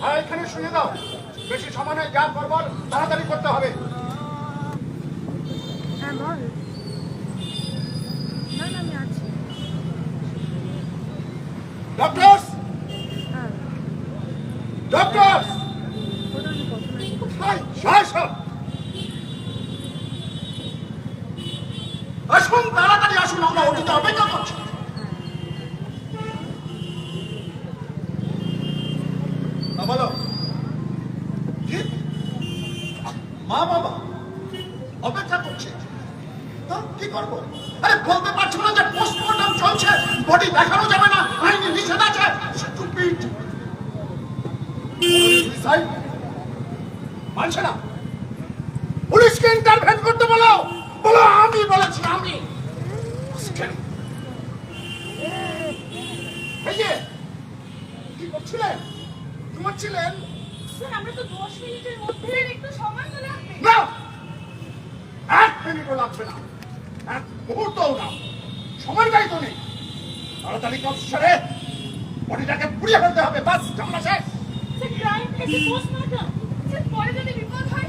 আর এখানে শুনে দাও। বেশি সময় নেই যা করবার তাড়াতাড়ি করতে হবে। হ্যাঁ হ্যাঁ। আসুন তাড়াতাড়ি আসুন আমরা ওটিতে অপেক্ষা করছি হ্যাঁ, বলো কি মা বাবা অপেক্ষা করছে তো কি করব আরে বলতে পারছ না যে পোস্টমর্টম চলছে বডি দেখানো যাবে না আইনি নিষেধ আছে স্টুপিড সুইসাইড মানছে না পুলিশকে ইন্টারভেন করতে বলো। বলো আমি বলেছি আমি। আজকে- এই যে কি করছিলেন ঘুমাচ্ছিলেন আমরা তো দশ মিনিটের মধ্যে একটু সময় তো লাগবে। না এক মিনিটও লাগবে না। এক মুহূর্তও না। সময়টাই তো নেই। তাড়াতাড়ি কাজ সেরে বডিটাকে পুড়িয়ে ফেলতে হবে। বাস ঝামেলা শেষ। ক্রাইম কেসে পোস্টমর্টম পরে যদি বিপদ হয়?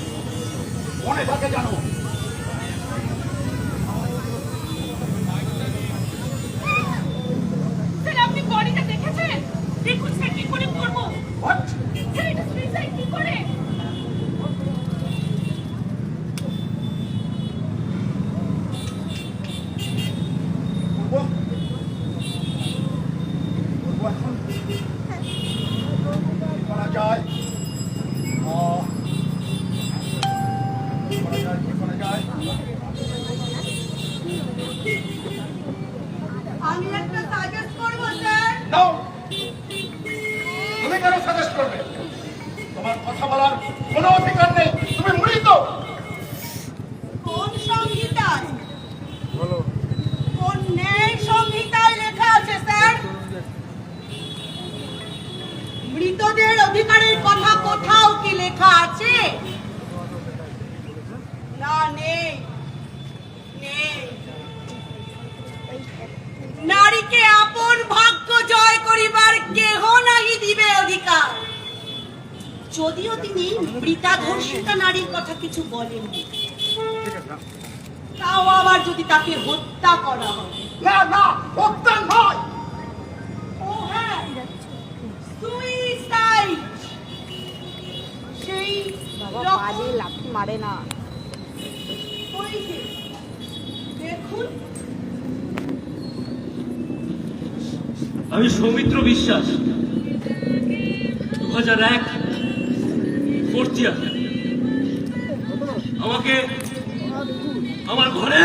জানো। নাও তুমি কেন সাজেস্ট করবে? তোমার কথা বলার কোনো অধিকার নেই। তুমি মৃত কোন সংহিতায়? কোন ন্যায় সংহিতায় লেখা আছে স্যার? মৃতদের অধিকারের কথা কোথাও কি লেখা আছে? না নেই। অধিকার যদিও তিনি মৃতা ধর্ষিতা নারীর কথা কিছু বলেননি তাও আবার যদি তাকে হত্যা করা হয়। না না হত্যা নয়। ও হ্যাঁ সুইসাইড সেই বাবা রকম বাজে মারে না। দেখুন। আমি সৌমিত্র বিশ্বাস। হাজার এক ফোর্থ ইয়ার আমাকে আমার ঘরে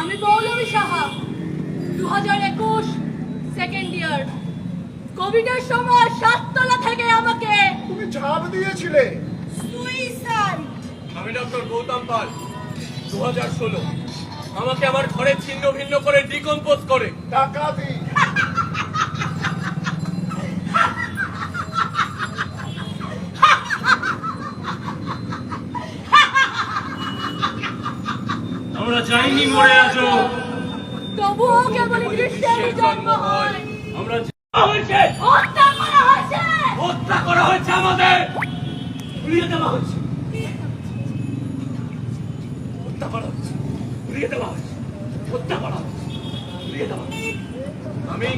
আমি পৌলমী সাহা দু হাজার একুশ সেকেন্ড ইয়ার কোভিডের সময় সাততলা থেকে আমাকে তুমি ঝাঁপ দিয়েছিলে। সুইসাইড আমি ডক্টর গৌতম পাল দু হাজার ষোলো। আমাকে আমার ঘরে ছিন্ন ভিন্ন করে ডিকম্পোজ করে। ডাকাতি আমরা যাইনি মরে আজও। তবুও কেবল জন্ম হয়। আমরা হয়েছে হত্যা করা হয়েছে! হত্যা করা হয়েছে আমাদের! উড়িয়ে দেওয়া হয়েছে। হত্যা করা হয়েছে। উড়িয়ে দেওয়া হয়েছে। হত্যা করা হয়েছে। দেওয়া আমি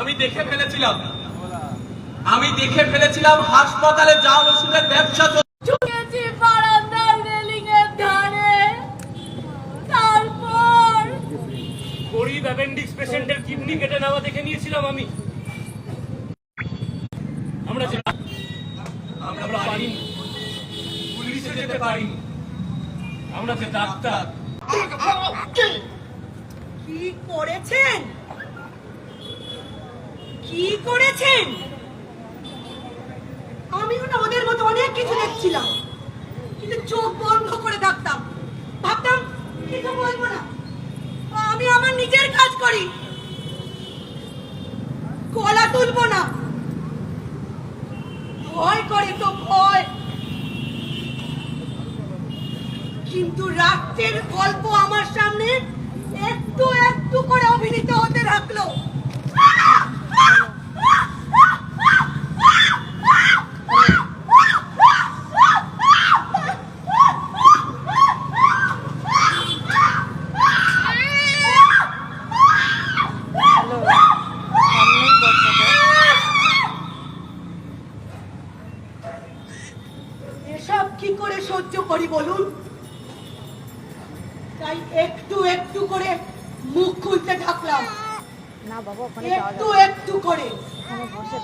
আমি দেখে ফেলেছিলাম। আমি দেখে ফেলেছিলাম হাসপাতালে যা ওষুধের ব্যবসা গরিব অ্যাপেন্ডিক্স পেশেন্টের কিডনি কেটে নেওয়া দেখে নিয়েছিলাম আমি। আমরা আমরা পারিনি। পুলিশে যেতে পারিনি। আমরা ডাক্তার। কি? করেছেন? কি করেছেন? ওদের মতো অনেক কিছু দেখছিলাম। কিন্তু চোখ বন্ধ করে থাকতাম ভাবতাম কিছু বলব না। আমি আমার নিজের কাজ করি। গলা তুলবো না। ভয় করে তো ভয়। কিন্তু রাত্রের গল্প আমার সামনে একটু একটু করে অভিনীত হতে থাকল।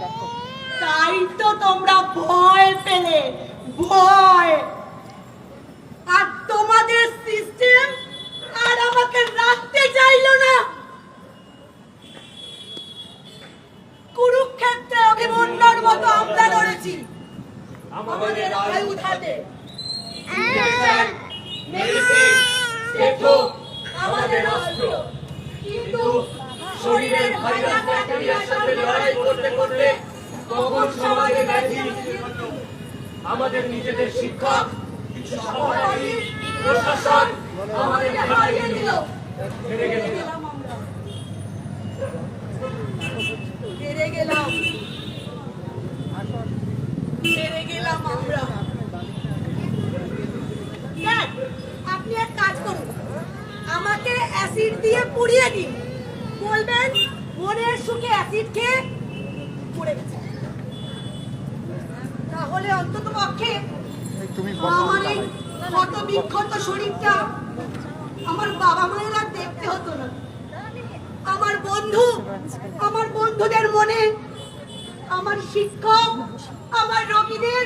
দেখো। তাই তো তোমরা ভয় পেলে, ভয়। আর তোমাদের সিস্টেম আর আমাকে রাখতে চাইলো না। কুরুক্ষেত্রে অভিমন্যুর মতো আমরা লড়েছি। আমাদের আয়ু হাতে কিন্তু শরীরের ভাইরাস আমাদের নিজেদের শিক্ষক, কিছু সহপাঠী প্রশাসন আপনি এক কাজ করুন। আমাকে অ্যাসিড দিয়ে পুড়িয়ে দিন। বলবেন, মনের সুখে অ্যাসিড খেয়ে পড়ে গেছে তাহলে অন্তত পক্ষে আমার এই ক্ষত বিক্ষত শরীরটা আমার বাবা মায়ের দেখতে হতো না। আমার বন্ধু আমার বন্ধুদের মনে আমার শিক্ষক আমার রোগীদের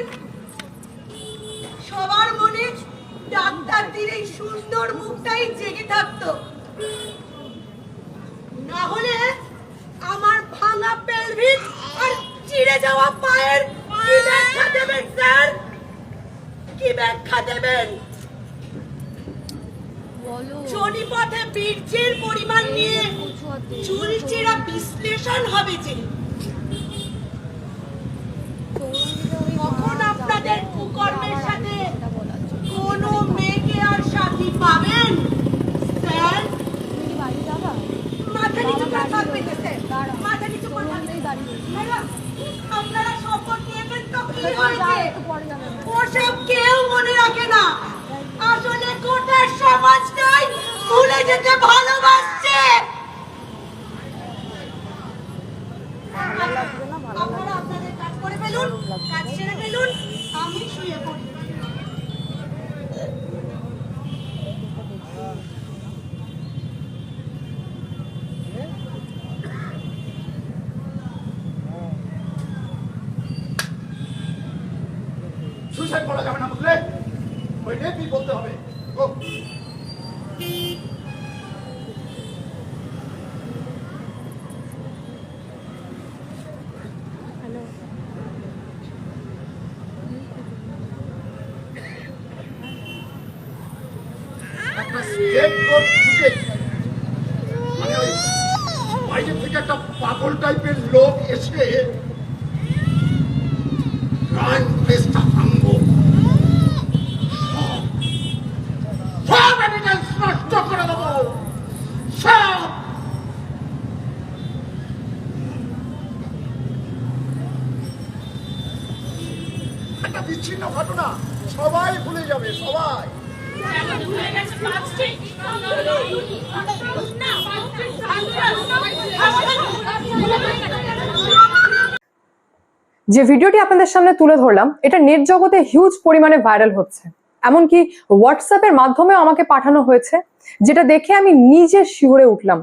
সবার মনে ডাক্তারদের এই সুন্দর মুখটাই জেগে থাকতো। না হলে আমার ভাঙা পেলভিক আর চিড়ে যাওয়া পায়ের কি ব্যাখ্যা দেবেন স্যার? কি ব্যাখ্যা দেবেন? জনিপথে বীর্যের পরিমাণ নিয়ে চুলচেরা বিশ্লেষণ হবে যে। কখন আপনাদের কুকর্মের সাথে কোনো মেয়েকে আর সাথী পাবেন? স্যার? মাথা নিচু করে থাকবেন না, স্যার মাথা নিচু করে থাকবেন ম্যাডাম, আপনারা শপথ নিয়েছেন তো কি হয়েছে ওসব কেউ মনে রাখে না। আসলে গোটা সমাজটাই ভুলে যেতে ভালোবাসছে। সুইসাইড করা যাবে না বুঝলে? ওই রেপই বলতে হবে। মানে বাইরে থেকে একটা পাগল টাইপের লোক এসে প্রেসটা একটা বিচ্ছিন্ন ঘটনা। সবাই ভুলে যাবে, সবাই। যে ভিডিওটি আপনাদের সামনে তুলে ধরলাম, এটা নেট জগতে হিউজ পরিমাণে ভাইরাল হচ্ছে। এমনকি হোয়াটসঅ্যাপের মাধ্যমেও আমাকে পাঠানো হয়েছে, যেটা দেখে আমি নিজে শিহরে উঠলাম।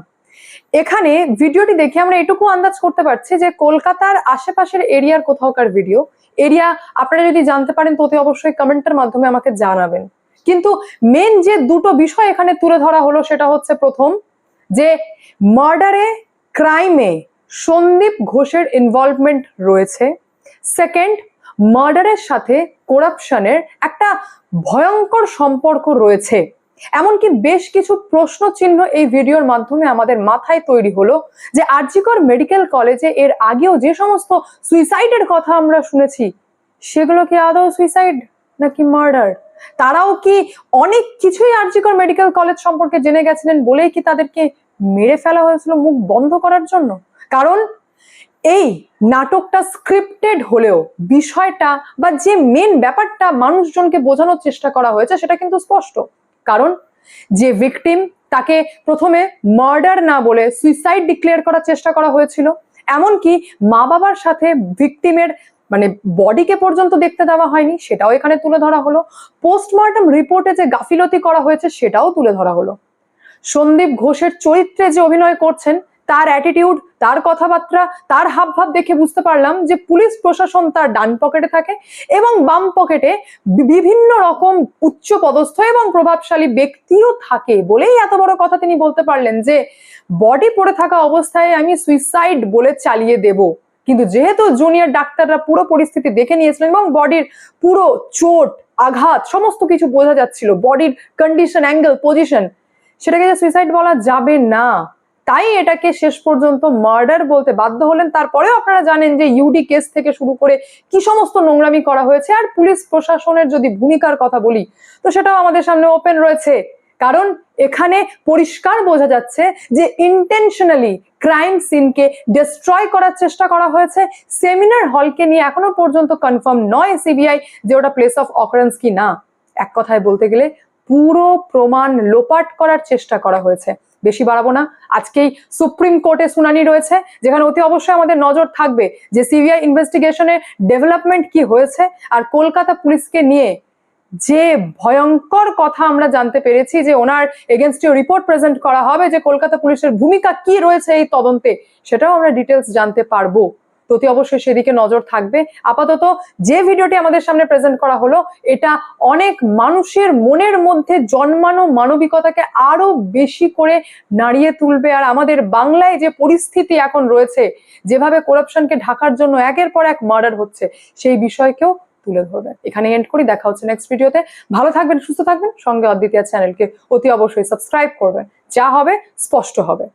এখানে ভিডিওটি দেখে আমরা এটুকু আন্দাজ করতে পারছি যে কলকাতার আশেপাশের এরিয়ার কোথাওকার ভিডিও এরিয়া, আপনারা যদি জানতে পারেন, তো অতি অবশ্যই কমেন্টের মাধ্যমে আমাকে জানাবেন। কিন্তু মেন যে দুটো বিষয় এখানে তুলে ধরা হলো, সেটা হচ্ছে প্রথম যে মার্ডারে ক্রাইমে সন্দীপ ঘোষের ইনভলভমেন্ট রয়েছে। সেকেন্ড মার্ডারের সাথে করাপশনের একটা ভয়ঙ্কর সম্পর্ক রয়েছে। এমনকি বেশ কিছু প্রশ্ন চিহ্ন এই ভিডিওর মাধ্যমে আমাদের মাথায় তৈরি হলো যে আরজিকর মেডিকেল কলেজে এর আগেও যে সমস্ত সুইসাইডের কথা আমরা শুনেছি, সেগুলো কি আদৌ সুইসাইড নাকি মার্ডার? তারাও কি অনেক কিছুই আরজিকর মেডিকেল কলেজ সম্পর্কে জেনে গেছিলেন বলেই কি তাদেরকে মেরে ফেলা হয়েছিল মুখ বন্ধ করার জন্য? কারণ এই নাটকটা স্ক্রিপ্টেড হলেও বিষয়টা বা যে মেন ব্যাপারটা মানুষজনকে বোঝানোর চেষ্টা করা হয়েছে সেটা কিন্তু স্পষ্ট। কারণ যে ভিকটিম তাকে প্রথমে মার্ডার না বলে সুইসাইড ডিক্লেয়ার করার চেষ্টা করা হয়েছিল। এমনকি মা বাবার সাথে ভিকটিমের মানে বডিকে পর্যন্ত দেখতে দেওয়া হয়নি, সেটাও এখানে তুলে ধরা হলো। পোস্টমর্টম রিপোর্টে যে গাফিলতি করা হয়েছে, সেটাও তুলে ধরা হলো। সন্দীপ ঘোষের চরিত্রে যে অভিনয় করছেন, তার অ্যাটিটিউড তার কথাবার্তা, তার হাবভাব দেখে বুঝতে পারলাম যে পুলিশ প্রশাসন তার ডান পকেটে থাকে এবং বাম পকেটে বিভিন্ন রকম উচ্চ পদস্থ এবং প্রভাবশালী ব্যক্তিও থাকে বলেই এত বড় কথা তিনি বলতে পারলেন যে, বডি পড়ে থাকা অবস্থায় আমি সুইসাইড বলে চালিয়ে দেব। কিন্তু যেহেতু জুনিয়র ডাক্তাররা পুরো পরিস্থিতি দেখে নিয়েছিলেন এবং বডির পুরো চোট, আঘাত, সমস্ত কিছু বোঝা যাচ্ছিল, বডির কন্ডিশন অ্যাঙ্গেল পজিশন সেটাকে যে সুইসাইড বলা যাবে না। তাই এটাকে শেষ পর্যন্ত মার্ডার বলতে বাধ্য হলেন। তারপরেও আপনারা জানেন যে ইউডি কেস থেকে শুরু করে কি সমস্ত নোংরামি করা হয়েছে। আর পুলিশ প্রশাসনের যদি ভূমিকার কথা বলি, তো সেটাও আমাদের সামনে ওপেন রয়েছে। কারণ এখানে পরিষ্কার বোঝা যাচ্ছে যে ইন্টেনশনালি ক্রাইম সিনকে ডিস্ট্রয় করার চেষ্টা করা হয়েছে। সেমিনার হলকে নিয়ে এখনও পর্যন্ত কনফার্ম নয় সিবিআই যে ওটা প্লেস অফ অকারেন্স কি না এক কথায় বলতে গেলে পুরো প্রমাণ লোপাট করার চেষ্টা করা হয়েছে। বেশি বাড়াবো না। আজকেই সুপ্রিম কোর্টে শুনানি রয়েছে, যেখানে অতি অবশ্যই আমাদের নজর থাকবে যে সিবিআই ইনভেস্টিগেশনের ডেভেলপমেন্ট কি হয়েছে আর কলকাতা পুলিশকে নিয়ে যে ভয়ঙ্কর কথা আমরা জানতে পেরেছি যে ওনার এগেনস্টে রিপোর্ট প্রেজেন্ট করা হবে যে কলকাতা পুলিশের ভূমিকা কি রয়েছে এই তদন্তে, সেটাও আমরা ডিটেলস জানতে পারব। তো অতি অবশ্যই সেদিকে নজর থাকবে। আপাতত যে ভিডিওটি আমাদের সামনে প্রেজেন্ট করা হলো, এটা অনেক মানুষের মনের মধ্যে জন্মানো মানবিকতাকে আরও বেশি করে নাড়িয়ে তুলবে। আর আমাদের বাংলায় যে পরিস্থিতি এখন রয়েছে, যেভাবে করাপশনকে ঢাকার জন্য একের পর এক মার্ডার হচ্ছে, সেই বিষয়কেও তুলে ধরবে। এখানে এন্ড করি, দেখা হচ্ছে নেক্সট ভিডিওতে ভালো থাকবেন, সুস্থ থাকবেন, সঙ্গে অদ্বিতীয় চ্যানেলকে অতি অবশ্যই সাবস্ক্রাইব করবেন। যা হবে, স্পষ্ট হবে।